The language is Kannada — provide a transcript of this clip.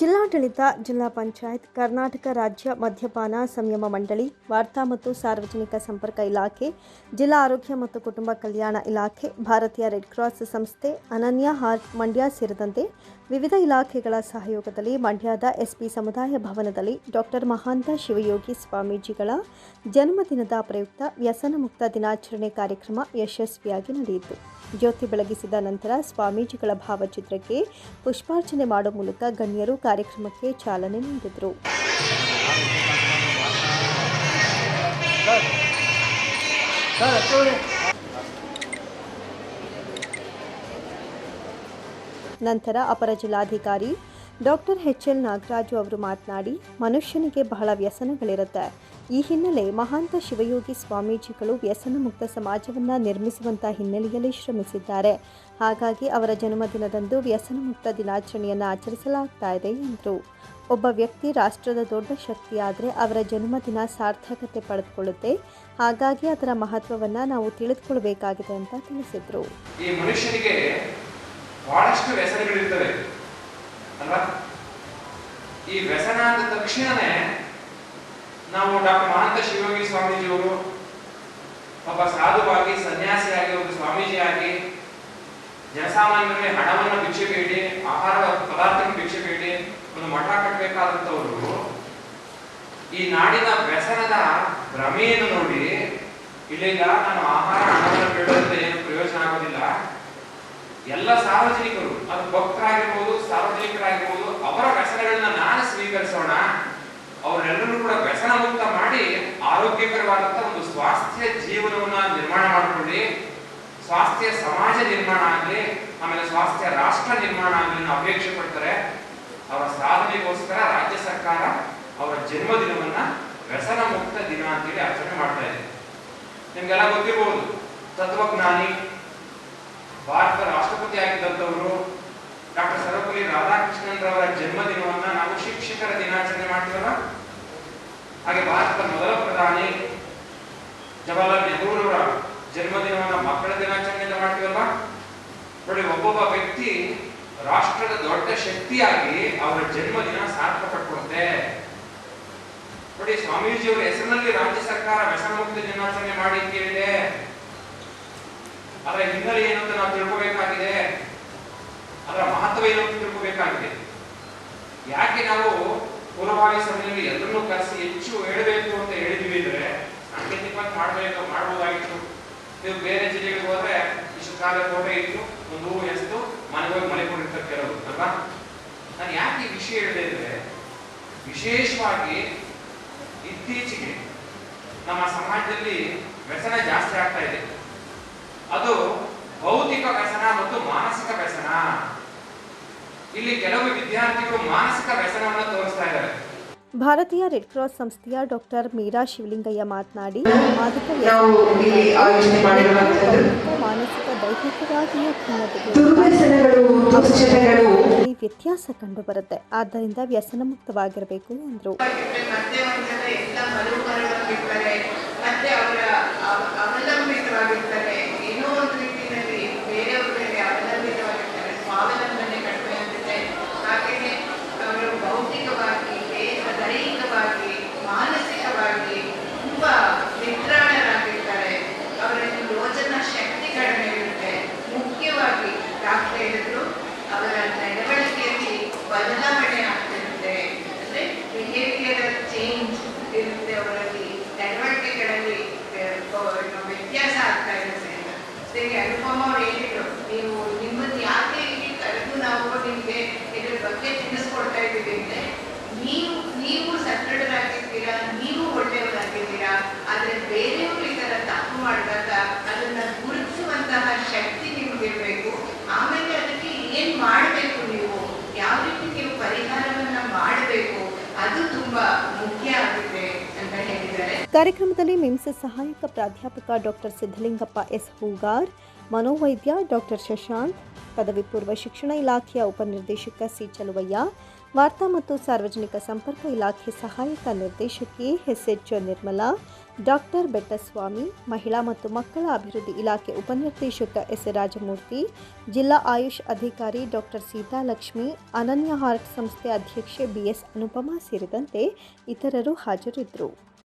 ಜಿಲ್ಲಾಡಳಿತ, ಜಿಲ್ಲಾ ಪಂಚಾಯತ್, ಕರ್ನಾಟಕ ರಾಜ್ಯ ಮದ್ಯಪಾನ ಸಂಯಮ ಮಂಡಳಿ, ವಾರ್ತಾ ಮತ್ತು ಸಾರ್ವಜನಿಕ ಸಂಪರ್ಕ ಇಲಾಖೆ, ಜಿಲ್ಲಾ ಆರೋಗ್ಯ ಮತ್ತು ಕುಟುಂಬ ಕಲ್ಯಾಣ ಇಲಾಖೆ, ಭಾರತೀಯ ರೆಡ್ ಕ್ರಾಸ್ ಸಂಸ್ಥೆ, ಅನನ್ಯ ಹಾರ್ಟ್ ಮಂಡ್ಯ ಸೇರಿದಂತೆ ವಿವಿಧ ಇಲಾಖೆಗಳ ಸಹಯೋಗದಲ್ಲಿ ಮಂಡ್ಯದ ಎಸ್ಪಿ ಸಮುದಾಯ ಭವನದಲ್ಲಿ ಡಾಕ್ಟರ್ ಮಹಾಂತ ಶಿವಯೋಗಿ ಸ್ವಾಮೀಜಿಗಳ ಜನ್ಮದಿನದ ಪ್ರಯುಕ್ತ ವ್ಯಸನ ಮುಕ್ತ ದಿನಾಚರಣೆ ಕಾರ್ಯಕ್ರಮ ಯಶಸ್ವಿಯಾಗಿ ನಡೆಯಿತು. ಜ್ಯೋತಿ ಬೆಳಗಿಸಿದ ನಂತರ ಸ್ವಾಮೀಜಿಗಳ ಭಾವಚಿತ್ರಕ್ಕೆ ಪುಷ್ಪಾರ್ಚನೆ ಮಾಡುವ ಮೂಲಕ ಗಣ್ಯರು ಕಾರ್ಯಕ್ರಮಕ್ಕೆ ಚಾಲನೆ ನೀಡಿದರು ನಂತರ ಅಪರ ಜಿಲ್ಲಾಧಿಕಾರಿ ಡಾಕ್ಟರ್ ಎಚ್ ಎಲ್ ನಾಗರಾಜು ಅವರು ಮಾತನಾಡಿ, ಮನುಷ್ಯನಿಗೆ ಬಹಳ ವ್ಯಸನಗಳಿರುತ್ತೆ. ಈ ಹಿನ್ನೆಲೆ ಮಹಾಂತ ಶಿವಯೋಗಿ ಸ್ವಾಮೀಜಿಗಳು ವ್ಯಸನ ಮುಕ್ತ ಸಮಾಜವನ್ನು ನಿರ್ಮಿಸುವಂಥ ಹಿನ್ನೆಲೆಯಲ್ಲಿ ಶ್ರಮಿಸಿದ್ದಾರೆ. ಹಾಗಾಗಿ ಅವರ ಜನ್ಮದಿನದಂದು ವ್ಯಸನ ಮುಕ್ತ ದಿನಾಚರಣೆಯನ್ನು ಆಚರಿಸಲಾಗ್ತಾ ಇದೆ ಎಂದರು. ಒಬ್ಬ ವ್ಯಕ್ತಿ ರಾಷ್ಟ್ರದ ದೊಡ್ಡ ಶಕ್ತಿಯಾದರೆ ಅವರ ಜನ್ಮದಿನ ಸಾರ್ಥಕತೆ ಪಡೆದುಕೊಳ್ಳುತ್ತೆ. ಹಾಗಾಗಿ ಅದರ ಮಹತ್ವವನ್ನು ನಾವು ತಿಳಿದುಕೊಳ್ಬೇಕಾಗಿದೆ ಅಂತ ತಿಳಿಸಿದರು. ಈ ಮನುಷ್ಯನಿಗೆ ಬಹಳಷ್ಟು ವ್ಯಸನಗಳಿರ್ತವೆ. ಅಲ್ವಾ? ಈ ವ್ಯಸನ ಅಂದ ತಕ್ಷಣನೇ ನಾವು ಡಾಕ್ಟರ್ ಮಹಾಂತ ಶಿವಯೋಗಿ ಸ್ವಾಮೀಜಿಯವರು ಒಬ್ಬ ಸಾಧುವಾಗಿ ಸನ್ಯಾಸಿಯಾಗಿ ಒಬ್ಬ ಸ್ವಾಮೀಜಿಯಾಗಿ ಜನಸಾಮಾನ್ಯರಲ್ಲಿ ಹಣವನ್ನು ಭಿಕ್ಷೆ ಬೇಡಿ ಆಹಾರ ಪದಾರ್ಥಕ್ಕೆ ಭಿಕ್ಷೆ ಬೇಡಿ ಒಂದು ಮಠ ಕಟ್ಟಬೇಕಾದಂಥವರು, ಈ ನಾಡಿನ ವ್ಯಸನದ ಭ್ರಮೆಯನ್ನು ನೋಡಿ ಇಲ್ಲ ಇಲ್ಲ ನಾನು ಆಹಾರ ಹಣವನ್ನು ಬೇಡೋದ್ರಿಂದ ಏನು ಪ್ರಯೋಜನ ಆಗೋದಿಲ್ಲ. ಎಲ್ಲ ಸಾರ್ವಜನಿಕರು, ಅದು ಭಕ್ತರಾಗಿರ್ಬೋದು ಸಾರ್ವಜನಿಕರಾಗಿರ್ಬೋದು ಅವರ ವ್ಯಸನಗಳನ್ನ ನಾನು ಸ್ವೀಕರಿಸೋಣ ಅವರೆಲ್ಲರೂ ಕೂಡ ವ್ಯಸನ ಮುಕ್ತ ಮಾಡಿ ಆರೋಗ್ಯಕರವಾದಂತ ಒಂದು ಸ್ವಾಸ್ಥ್ಯ ಜೀವನವನ್ನ ನಿರ್ಮಾಣ ಮಾಡಿಕೊಳ್ಳಿ ಸ್ವಾಸ್ಥ್ಯ ಸಮಾಜ ನಿರ್ಮಾಣ ಆಗಲಿ, ಆಮೇಲೆ ಸ್ವಾಸ್ಥ್ಯ ರಾಷ್ಟ್ರ ನಿರ್ಮಾಣ ಆಗಲಿ ಅಪೇಕ್ಷೆ ಪಡ್ತಾರೆ, ಅವರ ಸಾಧನೆಗೋಸ್ಕರ ರಾಜ್ಯ ಸರ್ಕಾರ ಅವರ ಜನ್ಮದಿನವನ್ನ ವ್ಯಸನ ಮುಕ್ತ ದಿನ ಅಂತೇಳಿ ಆಚರಣೆ ಮಾಡ್ತಾ ಇದೆ. ನಿಮ್ಗೆಲ್ಲ ಗೊತ್ತಿರಬಹುದು ತತ್ವಜ್ಞಾನಿ, ಭಾರತದ ರಾಷ್ಟ್ರಪತಿ ಆಗಿದ್ದಂಥವರು, ಡಾಕ್ಟರ್ ಸರ್ವಪಲ್ಲಿ ರಾಧಾಕೃಷ್ಣನ್ ರವರ ಜನ್ಮದಿನವನ್ನ ನಾವು ಶಿಕ್ಷಕರ ದಿನಾಚರಣೆ ಮಾಡ್ತೀವಲ್ಲ? ಹಾಗೆ ಭಾರತದ ಮೊದಲ ಪ್ರಧಾನಿ ಜವಾಹರ್ಲಾಲ್ ಜನ್ಮದಿನವನ್ನ ಮಕ್ಕಳ ದಿನಾಚರಣೆ ಅಂತ ಮಾಡ್ತೀವಲ್ಲ ನೋಡಿ, ಒಬ್ಬೊಬ್ಬ ವ್ಯಕ್ತಿ ರಾಷ್ಟ್ರದ ದೊಡ್ಡ ಶಕ್ತಿಯಾಗಿ ಅವರ ಜನ್ಮದಿನ ಸಾರ್ಥಕ ಪಡ್ಕೊಳುತ್ತೆ ನೋಡಿ, ಸ್ವಾಮೀಜಿಯವರ ಹೆಸರಿನಲ್ಲಿ ರಾಜ್ಯ ಸರ್ಕಾರ ವ್ಯಸನ ಮುಕ್ತ ದಿನಾಚರಣೆ ಮಾಡಿ ಕೇಳಿದೆ ಅದರ ಹಿನ್ನೆಲೆ ಏನು ಅಂತ ನಾವು ತಿಳ್ಕೋಬೇಕಾಗಿದೆ. ಅದರ ಮಹತ್ವ ಏನು ಅಂತ ತಿಳ್ಕೋಬೇಕಾಗಿದೆ. ಯಾಕೆ ನಾವು ಪೂರ್ವಭಾವಿ ಸಭೆಯಲ್ಲಿ ಎಲ್ಲರನ್ನೂ ಕರೆಸಿ ಹೆಚ್ಚು ಹೇಳಬೇಕು ಅಂತ ಹೇಳಿದ್ವಿ ಅಂದ್ರೆ ಸಾಂಕೇತಿಕವಾಗಿ ಮಾಡಬೇಕು. ನೀವು ಬೇರೆ ಜಿಲ್ಲೆಗೆ ಹೋದ್ರೆ ಇಷ್ಟು ಕಾಲ ಕೋಟೆ ಇತ್ತು ಒಂದು ಹೂವು ಎಸ್ತು, ಮನೆಗೆ ಮಲಿಕೊಂಡಿರ್ತಾರೆ ಕೆಲವರು, ಅಲ್ವಾ? ನಾನು ಯಾಕೆ ಈ ವಿಷಯ ಹೇಳಿದೆ ಅಂದ್ರೆ, ವಿಶೇಷವಾಗಿ ಇತ್ತೀಚೆಗೆ ನಮ್ಮ ಸಮಾಜದಲ್ಲಿ ವ್ಯಸನ ಜಾಸ್ತಿ ಆಗ್ತಾ ಇದೆ. ಅದು ಭೌತಿಕ ವ್ಯಸನ ಮತ್ತು ಮಾನಸಿಕ ವ್ಯಸನ. ಇಲ್ಲಿ ಕೆಲವು ವಿದ್ಯಾರ್ಥಿಗಳು ಮಾನಸಿಕ ವ್ಯಸನವನ್ನು ತೋರಿಸ್ತಾ ಇದ್ದಾರೆ. ಭಾರತೀಯ ರೆಡ್ ಕ್ರಾಸ್ ಸಂಸ್ಥೆಯ ಡಾಕ್ಟರ್ ಮೀರಾ ಶಿವಲಿಂಗಯ್ಯ ಮಾತನಾಡಿ ಮಾದಕ ನಾವು ಇಲ್ಲಿ ಆಯೋಜನೆ ಮಾಡಿರುವಂತದ್ದು ಮಾನಸಿಕ ದೈಹಿಕವಾಗಿಯೂ ಖಿನ್ನತೆಗೆ ವ್ಯತ್ಯಾಸ ಕಂಡುಬರುತ್ತೆ. ಆದ್ದರಿಂದ ವ್ಯಸನ ಮುಕ್ತವಾಗಿರಬೇಕು ಎಂದರು. ಮತ್ತೆ ನೀವು ನಿಮ್ಮನ್ನು ಯಾಕೆ ಇಲ್ಲಿ ಕರೆದು ನಾವು ನಿಮಗೆ ಇದ್ರ ಬಗ್ಗೆ ತಿಳಿಸ್ಕೊಡ್ತಾ ಇದ್ದೀವಿ ಅಂದ್ರೆ ನೀವು ನೀವು ಸದೃಢರಾಗಿರ್ತೀರಾ ನೀವು ಒಳ್ಳೆಯವರಾಗಿದ್ದೀರಾ, ಆದ್ರೆ ಬೇರೆಯವರು ಈ ತರ ತಪ್ಪು ಮಾಡಿದಾಗ ಅದನ್ನ ಗುರುತಿಸುವಂತಹ ಶಕ್ತಿ ನಿಮ್ಗಿರ್ಬೇಕು ಆಮೇಲೆ ಅದಕ್ಕೆ ಏನ್ ಮಾಡಬೇಕು ನೀವು? ಯಾವ ರೀತಿ ನೀವು ಪರಿಹಾರವನ್ನ ಮಾಡಬೇಕು ಅದು ತುಂಬಾ ಮುಖ್ಯ ಆಗುತ್ತೆ ಅಂತ ಹೇಳಿದ್ದಾರೆ ಕಾರ್ಯಕ್ರಮದಲ್ಲಿ ಮಿಮ್ಸ್ ಸಹಾಯಕ ಪ್ರಾಧ್ಯಾಪಕ ಡಾಕ್ಟರ್ ಸಿದ್ದಲಿಂಗಪ್ಪ ಎಸ್ ಹೂಗಾರ್, ಮನೋವೈದ್ಯ ಡಾಕ್ಟರ್ ಶಶಾಂಕ್, ಪದವಿ ಪೂರ್ವ ಶಿಕ್ಷಣ ಇಲಾಖೆಯ ಉಪನಿರ್ದೇಶಕ ಸಿ ಚಲುವಯ್ಯ, ವಾರ್ತಾ ಮತ್ತು ಸಾರ್ವಜನಿಕ ಸಂಪರ್ಕ ಇಲಾಖೆ ಸಹಾಯಕ ನಿರ್ದೇಶಕಿ S H Nirmala, doctor Bettaswamy, ಮಹಿಳಾ ಮತ್ತು ಮಕ್ಕಳ ಅಭಿವೃದ್ಧಿ ಇಲಾಖೆ ಉಪನಿರ್ದೇಶಕ ಎಸ್ ರಾಜಮೂರ್ತಿ, ಜಿಲ್ಲಾ ಆಯುಷ್ ಅಧಿಕಾರಿ ಡಾಕ್ಟರ್ ಸೀತಾಲಕ್ಷ್ಮಿ, ಅನನ್ಯ ಹಾರ್ಟ್ ಸಂಸ್ಥೆ ಅಧ್ಯಕ್ಷೆ ಬಿಎಸ್ ಅನುಪಮಾ ಸೇರಿದಂತೆ ಇತರರು ಹಾಜರಿದ್ದರು.